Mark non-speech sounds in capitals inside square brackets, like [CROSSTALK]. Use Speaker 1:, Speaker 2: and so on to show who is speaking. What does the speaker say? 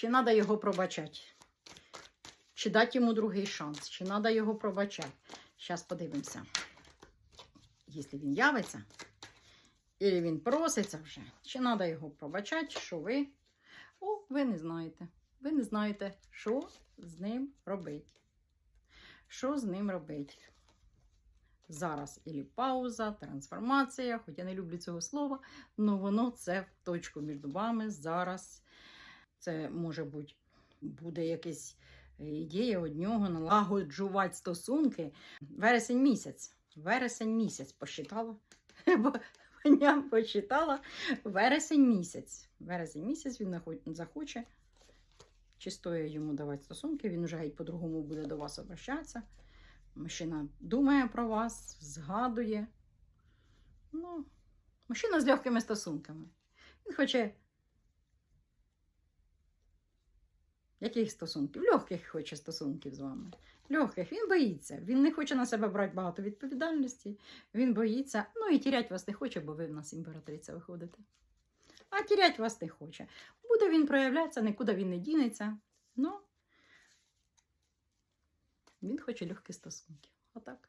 Speaker 1: Чи треба його пробачати? Чи дати йому другий шанс? Чи треба його пробачати? Зараз подивимося. Якщо він явиться, і він проситься вже, чи треба його пробачати, що ви? О, ви не знаєте. Ви не знаєте, що з ним робити. Що з ним робити? Зараз ілі пауза, трансформація, хоч я не люблю цього слова, але воно це в точку між вами зараз. Це може бути буде якась ідея од нього налагоджувати стосунки. Вересень місяць. Вересень місяць посчитала. [LAUGHS] Бо посчитала вересень місяць. Вересень місяць він захоче. Чи йому давати стосунки, він вже геть по-другому буде до вас обращатися. Мужчина думає про вас, згадує. Ну, мужчина з легкими стосунками. Він хоче. Яких стосунків? Легких хоче стосунків з вами. Легких. Він боїться. Він не хоче на себе брати багато відповідальності. Він боїться. Ну і тірять вас не хоче, бо ви в нас імператриця виходите. А тірять вас не хоче. Буде він проявлятися, нікуди він не дінеться. Ну, він хоче легких стосунків. Отак.